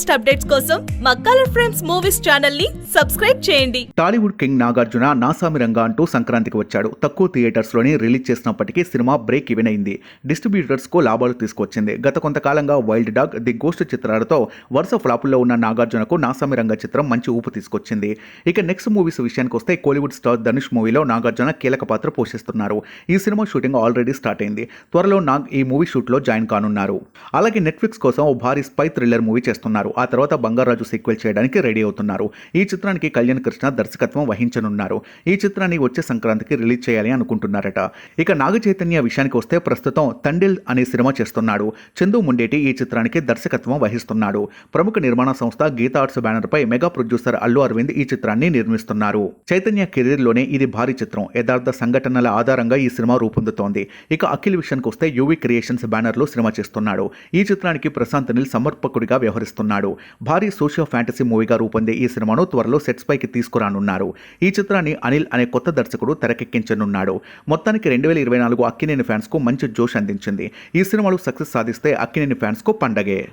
Latest updates కోసం మా colour frames movies ఛానల్ని సబ్స్క్రైబ్ చేయండి. టాలీవుడ్ కింగ్ నాగార్జున నాసామి రంగా అంటూ సంక్రాంతికి వచ్చాడు. తక్కువ థియేటర్స్లోనే రిలీజ్ చేసినప్పటికీ సినిమా బ్రేక్ ఈవెన్ అయింది. డిస్ట్రిబ్యూటర్స్కు లాభాలు తీసుకొచ్చింది. గత కొంతకాలంగా వైల్డ్ డాగ్ ది గోస్ట్ చిత్రాలతో వరుస ఫ్లాపుల్లో ఉన్న నాగార్జునకు నాసామి రంగ చిత్రం మంచి ఊపు తీసుకొచ్చింది. ఇక నెక్స్ట్ మూవీస్ విషయానికి వస్తే కోలీవుడ్ స్టార్ ధనుష్ మూవీలో నాగార్జున కీలక పాత్ర పోషిస్తున్నారు. ఈ సినిమా షూటింగ్ ఆల్రెడీ స్టార్ట్ అయింది. త్వరలో నాగ్ ఈ మూవీ షూట్లో జాయిన్ కానున్నారు. అలాగే నెట్ఫ్లిక్స్ కోసం ఓ భారీ స్పై థ్రిల్లర్ మూవీ చేస్తున్నారు. ఆ తర్వాత బంగారాజు సీక్వెల్ చేయడానికి రెడీ అవుతున్నారు. ఈ చిత్రానికి కళ్యాణ్ కృష్ణ దర్శకత్వం వహించనున్నారు. ఈ చిత్రాన్ని వచ్చే సంక్రాంతికి రిలీజ్ చేయాలి అనుకుంటున్నారట. ఇక నాగ చైతన్య విషయానికి వస్తే ప్రస్తుతం తండిల్ అనే సినిమా చేస్తున్నాడు. చందు ముండేటి ఈ చిత్రానికి దర్శకత్వం వహిస్తున్నాడు. ప్రముఖ నిర్మాణ సంస్థ గీతా ఆర్ట్స్ బ్యానర్ పై మెగా ప్రొడ్యూసర్ అల్లు అరవింద్ ఈ చిత్రాన్ని నిర్మిస్తున్నారు. చైతన్య కెరీర్లోనే ఇది భారీ చిత్రం. యథార్థ సంఘటనల ఆధారంగా ఈ సినిమా రూపొందుతోంది. ఇక అఖిల్ విషయానికి వస్తే యూవి క్రియేషన్స్ బ్యానర్లో సినిమా చేస్తున్నాడు. ఈ చిత్రానికి ప్రశాంత్ నిల్ సమర్పకుడిగా వ్యవహరిస్తున్నాడు. భారీ సోషియో ఫ్యాంటసీ మూవీగా రూపొందే ఈ సినిమాను త్వరలో సెట్స్ పైకి తీసుకురానున్నారు. ఈ చిత్రాన్ని అనిల్ అనే కొత్త దర్శకుడు తెరకెక్కించనున్నాడు. మొత్తానికి రెండు వేల ఇరవై నాలుగు అక్కినేని ఫ్యాన్స్కు మంచి జోష్ అందించింది. ఈ సినిమాలు సక్సెస్ సాధిస్తే అక్కినేని ఫ్యాన్స్కు పండగే.